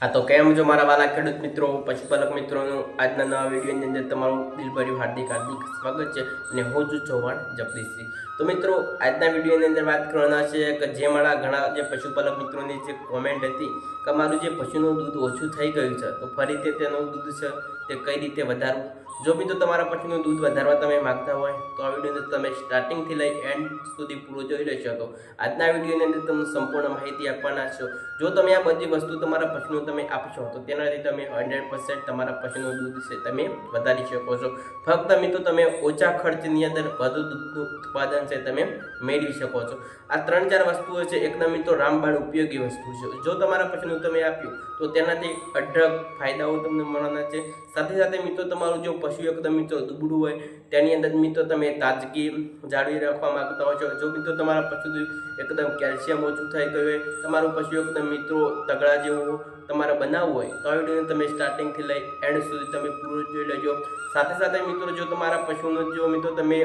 હા તો કેમ છો મારા વાલા ખેડૂત મિત્રો, પશુપાલક મિત્રોનું? આજના નવા વિડીયોની અંદર તમારું દિલભર્યું હાર્દિક હાર્દિક સ્વાગત છે અને હું છું ચૌહાણ જગદીશસિંહ તો મિત્રો, આજના વિડીયોની અંદર વાત કરવાના છે કે જે મારા ઘણા જે પશુપાલક મિત્રોની જે કોમેન્ટ હતી કે મારું જે પશુનું દૂધ ઓછું થઈ ગયું છે, તો ફરીથી તેનું દૂધ છે તે કઈ રીતે વધારવું? જો મિત્રો તમારા પશુનું દૂધ વધારવા તમે માગતા હોય, તો આ વિડીયોને તમે સ્ટાર્ટિંગથી લઈ એન્ડ સુધી પૂરો જોઈ લેશો તો આજના વિડીયોની અંદર તમને સંપૂર્ણ માહિતી આપવાના છો. જો તમે આ બધી વસ્તુ તમારા પશુનું તમે આપશો, તો તેનાથી તમે હંડ્રેડ તમારા પશુનું દૂધ છે તમે વધારી શકો છો. ફક્ત મિત્રો તમે ઓછા ખર્ચની અંદર વધુ દૂધનું ઉત્પાદન છે તમે મેળવી શકો છો. આ ત્રણ ચાર વસ્તુઓ છે એકદમ મિત્રો રામબાણ ઉપયોગી વસ્તુ છે. જો તમારા પશુનું તમે આપ્યું, તો તેનાથી અઢળક ફાયદાઓ તમને મળવાના છે. સાથે સાથે મિત્રો તમારું જો પશુ એકદમ મિત્રો દુબળું હોય, તેની અંદર મિત્રો તમે તાજગી જાળવી રાખવા માંગતા હો છો. જો મિત્રો તમારા પશુ એકદમ કેલ્શિયમ ઓછું થઈ ગયું હોય તમારું પશુ એકદમ મિત્રો તગડા જેવું તમારે બનાવવું હોય, તો આ તમે સ્ટાર્ટિંગથી લઈ એન્ડ સુધી તમે પૂરું જોઈ લેજો. સાથે સાથે મિત્રો જો તમારા પશુનું જો મિત્રો તમે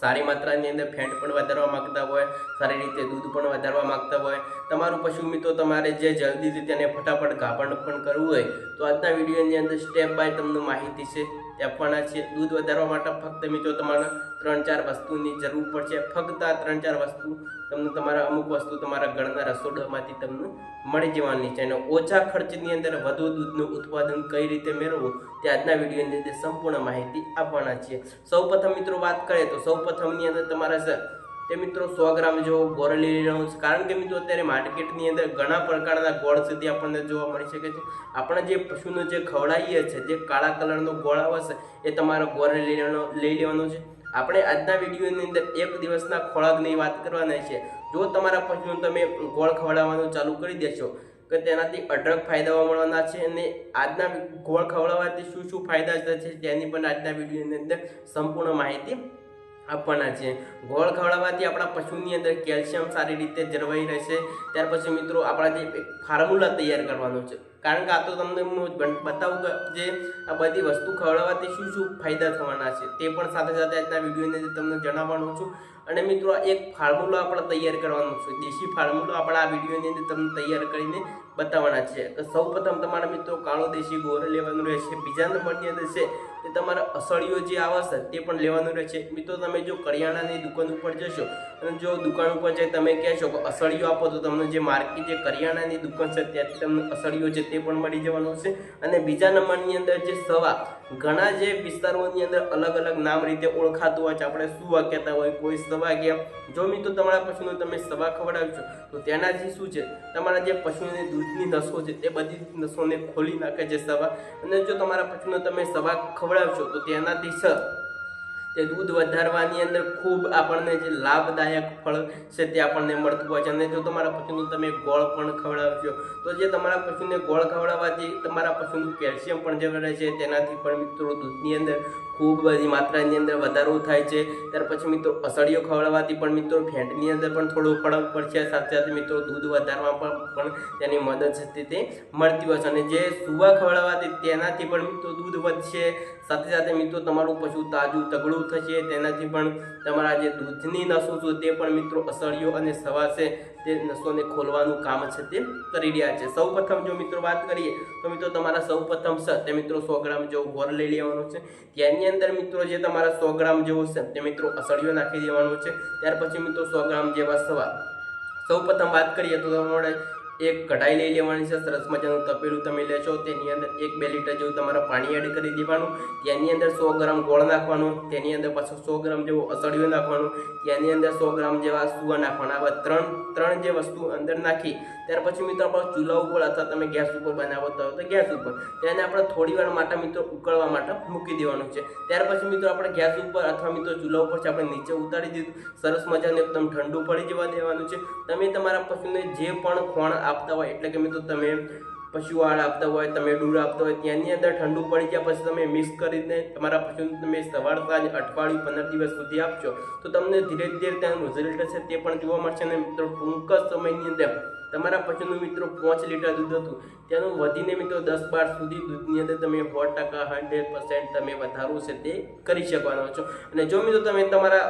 સારી માત્રાની અંદર ફેટ પણ વધારવા માંગતા હોય, સારી રીતે દૂધ પણ વધારવા માંગતા હોય, તમારું પશુ મિત્રો તમારે જે જલ્દીથી તેને ફટાફટ ગાભણ પણ કરવું હોય, તો આજના વિડીયોની અંદર સ્ટેપ બાય તમને માહિતી છે. આપવાના છે દૂધ વધારવા માટે ફક્ત મિત્રો તમારે ત્રણ ચાર વસ્તુની જરૂર પડશે. ફક્ત આ ત્રણ ચાર વસ્તુ તમને તમારા અમુક વસ્તુ તમારા ઘરના રસોડામાંથી તમને મળી જવાની છે. અને ઓછા ખર્ચની અંદર વધુ દૂધનું ઉત્પાદન કઈ રીતે મેળવવું તે આજના વિડીયોની અંદર સંપૂર્ણ માહિતી આપવાના છીએ. સૌપ્રથમ મિત્રો વાત કરીએ તો સૌપ્રથમની અંદર તમારે છે તે મિત્રો સો ગ્રામ જો લઈ લેવાનો છે. કારણ કે મિત્રો અત્યારે માર્કેટની અંદર ઘણા પ્રકારના ગોળ સુધી આપણને જોવા મળી શકે છે. આપણે જે પશુનો જે ખવડાવીએ છીએ જે કાળા કલરનો ગોળ આવે છે, એ તમારો ગોળ લઈ લેવાનો છે. આપણે આજના વિડીયોની અંદર એક દિવસના ખોરાકની વાત કરવાના છે. જો તમારા પશુને તમે ગોળ ખવડાવવાનું ચાલુ કરી દેશો કે તેનાથી અઢળક ફાયદાઓ મળવાના છે અને આજના ગોળ ખવડાવવાથી શું શું ફાયદા થશે તેની પણ આજના વિડીયોની અંદર સંપૂર્ણ માહિતી આપવાના છે. ગોળ ખવડાવવાથી આપણા પશુની અંદર કેલ્શિયમ સારી રીતે જળવાઈ રહેશે. ત્યાર પછી મિત્રો આપણા જે ફાર્મ્યુલા તૈયાર કરવાનો છે. કારણ કે આ તો તમને હું બતાવું કે જે આ બધી વસ્તુ ખવડાવવાથી શું શું ફાયદા થવાના છે તે પણ સાથે સાથે આજના વિડીયોની તમને જણાવવાનું છું. અને મિત્રો એક ફાર્મ્યુલો આપણે તૈયાર કરવાનો છે. દેશી ફાર્મ્યુલો આપણે આ વિડીયોની અંદર તમને તૈયાર કરીને બતાવવાના છે. તો સૌ પ્રથમ તમારા મિત્રો, કાળો દેશી ગોળ લેવાનું રહેશે. બીજા નંબરની અંદર છે તે તમારા અસળીઓ જે આવશે તે પણ લેવાનું રહેશે. મિત્રો, તમે જો કરિયાણાની દુકાન ઉપર જશો અને જો દુકાન ઉપર જઈ તમે કહેશો કે અસળીઓ આપો તો તમને જે માર્કેટ જે કરિયાણાની દુકાન છે ત્યાંથી તમને અસળીઓ છે તે પણ મળી જવાનું છે. અને બીજા નંબરની અંદર જે સવા, ઘણા જે વિસ્તારોની અંદર અલગ અલગ નામ રીતે ઓળખાતું હોય છે. આપણે સુવા કહેતા હોય, કોઈ સવા ગયા. જો મિત્રો તમારા પશુને તમે સવા ખવડાવશો, તો તેનાથી શું છે? તમારા જે પશુની દૂધની નસો છે, તે બધી નસોને ખોલી નાખે છે સવા. અને જો તમારા પશુને તમે સવા ખવડાવશો, તો તેનાથી સ તે દૂધ વધારવાની અંદર ખૂબ આપણને જે લાભદાયક ફળ છે તે આપણને મળતું હોય છે. અને જો તમારા પશુનું તમે ગોળ પણ ખવડાવશો તો જે તમારા પશુને ગોળ ખવડાવવાથી તમારા પશુનું કેલ્શિયમ પણ જે રહે છે. તેનાથી પણ મિત્રો દૂધની અંદર ખૂબ બધી માત્રાની અંદર વધારો થાય છે. ત્યાર પછી મિત્રો અસળીઓ ખવડાવવાથી પણ મિત્રો ફેટની અંદર પણ થોડો ફરક પડશે. સાથે સાથે મિત્રો દૂધ વધારવામાં પણ પણ તેની મદદ છે તે મળતી હોય છે. અને જે સુવા ખવડાવવાથી તેનાથી પણ મિત્રો દૂધ વધશે. સાથે સાથે મિત્રો તમારું પશુ તાજું તગડું થશે. તેનાથી પણ તમારા જે દૂધની નસો છે તે પણ મિત્રો અસળીઓ અને સવારે તે નસોને ખોલવાનું કામ છે તે કરી રહ્યા છે. સૌ પ્રથમ જો મિત્રો વાત કરીએ તો મિત્રો તમારા સૌ પ્રથમ છે તે મિત્રો સો ગ્રામ જો વોર લઈ લેવાનો છે. તેની અંદર મિત્રો જે તમારા સો ગ્રામ જેવો છે તે મિત્રો અસળિયો નાખી દેવાનું છે. ત્યાર પછી મિત્રો સો ગ્રામ જેવા સવા. સૌ પ્રથમ વાત કરીએ તો તમારે એક કઢાઈ લઈ લેવાની છે, સરસ મજાનું તપેલું તમે લેશો, તેની અંદર એક બે લીટર જેવું તમારે પાણી એડ કરી દેવાનું તેની અંદર સો ગ્રામ ગોળ નાખવાનું, તેની અંદર પાછું સો ગ્રામ જેવું અસળિયું નાખવાનું તેની અંદર સો ગ્રામ જેવા સુવા નાખવાના, આવા ત્રણ ત્રણ જે વસ્તુ અંદર નાખી, ત્યાર પછી મિત્રો આપણે ચૂલા ઉપર અથવા તમે ગેસ ઉપર બનાવતા હોય તો ગેસ ઉપર, તેને આપણે થોડી વાર માટે મિત્રો ઉકળવા માટે મૂકી દેવાનું છે. ત્યાર પછી મિત્રો આપણે ગેસ ઉપર અથવા મિત્રો ચૂલા ઉપર છે આપણે નીચે ઉતારી દીધું, સરસ મજાનું એકદમ ઠંડુ પડી જવા દેવાનું છે. તમે તમારા પશુને જે પણ ખોણ આપતા હોય, એટલે કે મિત્રો તમે પશુ આપતા હોય, તમે ડૂર આપતા હોય, ત્યાંની અંદર ઠંડુ પડી ગયા પછી તમે મિક્સ કરીને તમારા પશુને તમે સવાર સાંજ અઠવાડિયું, પંદર દિવસ સુધી આપશો તો તમને ધીરે ધીરે તેનું રિઝલ્ટ છે તે પણ જોવા મળશે. અને મિત્રો, ટૂંક સમયની અંદર તમારા પશુનું મિત્રો પાંચ લીટર દૂધ હતું, તેનું વધીને મિત્રો દસ બાર સુધી દૂધની અંદર તમે સો ટકા, હંડ્રેડ પર્સન્ટ તમે વધારો છે તે કરી શકવાનો છો. અને જો મિત્રો તમે તમારા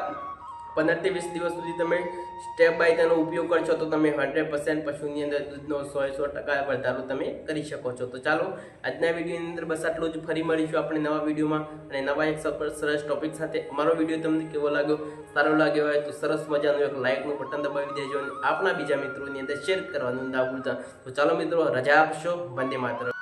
પંદરથી વીસ દિવસ સુધી તમે સ્ટેપ બાય તેનો ઉપયોગ કરશો તો તમે હંડ્રેડ પર્સન્ટ પશુની અંદર દૂધનો સો સો ટકા વધારો તમે કરી શકો છો. તો ચાલો, આજના વિડીયોની અંદર બસ આટલું જ. ફરી મળીશું આપણે નવા વિડીયોમાં અને નવા એક સર- સરસ ટોપિક સાથે. અમારો વીડિયો તમને કેવો લાગ્યો? સારો લાગ્યો હોય તો સરસ મજાનું એક લાઇકનું બટન દબાવી દેજો અને આપણા બીજા મિત્રોની અંદર શેર કરવાનું ના ભૂલતા. તો ચાલો મિત્રો, રજા આપશો. વંદે માત્ર